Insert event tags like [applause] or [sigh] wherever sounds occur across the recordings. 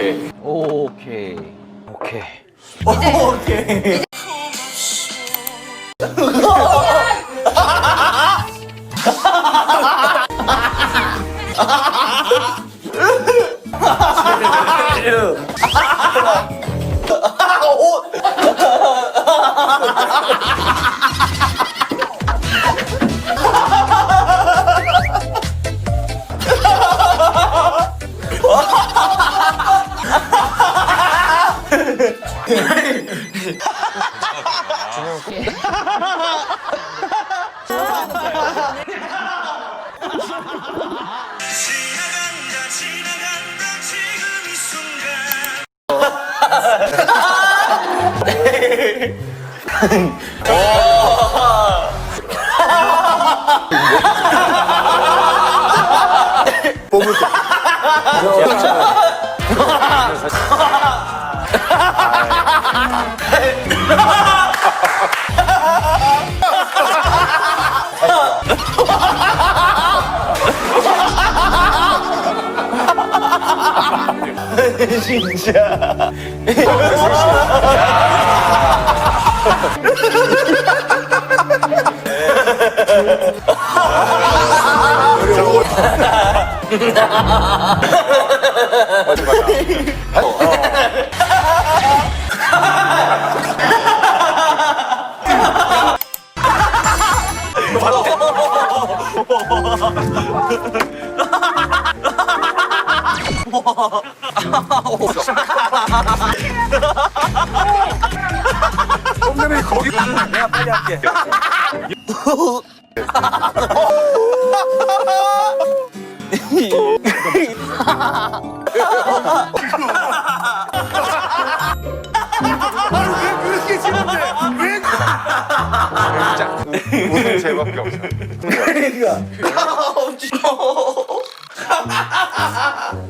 오케이. 오케이. 오케이. 오케이. 지나간다 뽑을 때. [laughs] 진짜. [laughs] 형님이 거기 내가 빨리 할게. 아니 왜 그렇게 웃음 제밖에 없어. 그러니까. 아, [laughs]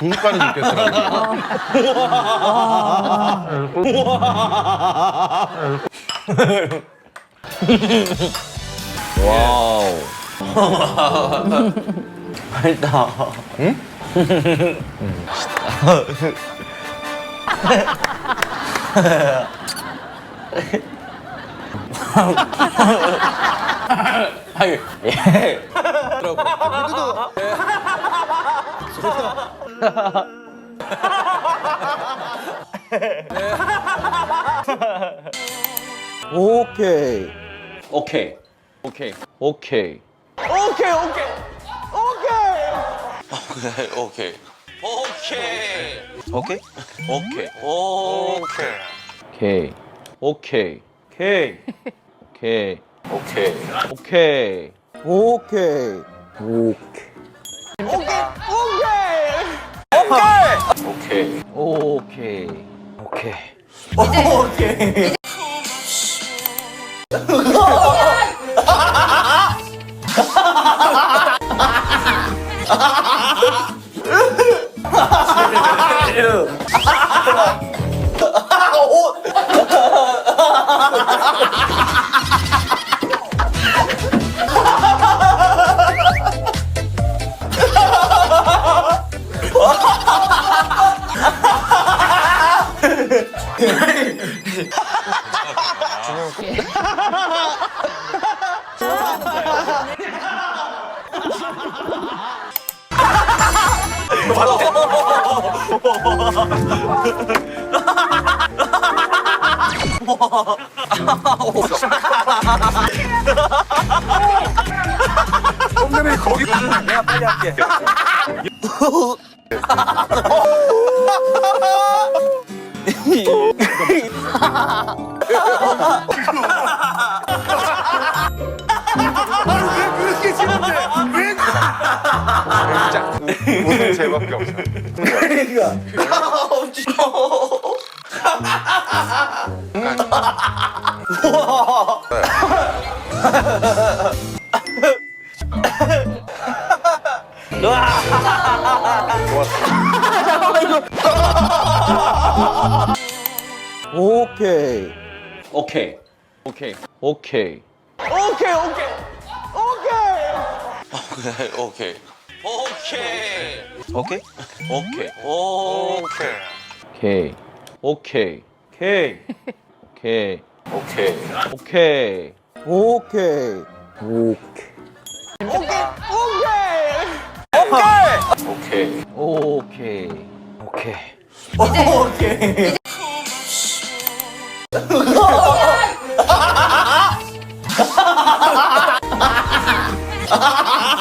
구급까지 느꼈어요. 와우. 맛있다. 응? 맛있다. 아니, 예. 그래도. 오케이. 오케이. 오케이. 오케이. 오케이 오케이 오케이 오케이 오케이 오케이 오케이 오케이 오케이 오케이 오케이 오케이 오케이 오케이 오케이 오케이 오케이 오케이 한결! 오케이. 오케이. 오케이. 어, 오케이. [laughs] [laughs] [laughs] 홈그램이 거기 내가 빨리 할게 진짜 웃음 제밖에 없어. 오케이. 오케이. 오케이. 오케이. 오케이, 오케이. 오케이. 오케이. 오케이. 오케이? 오케이. 오. 오케이. 오케이. 오케이. 오케이. 오케이. 오케이. 오케이. 오케이. 오케이. 오케이.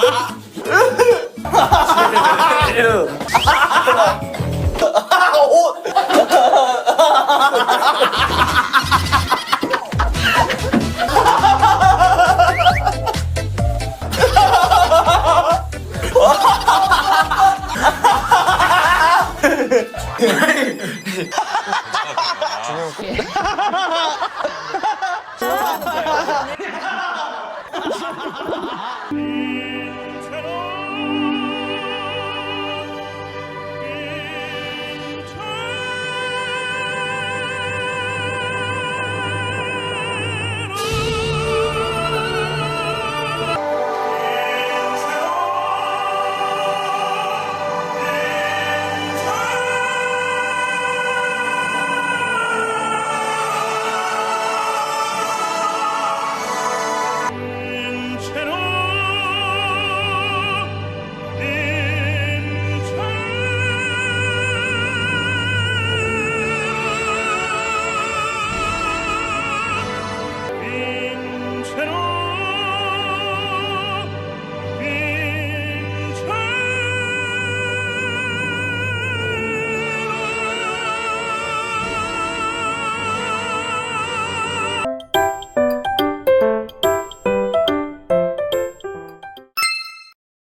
Ha ha ha ha!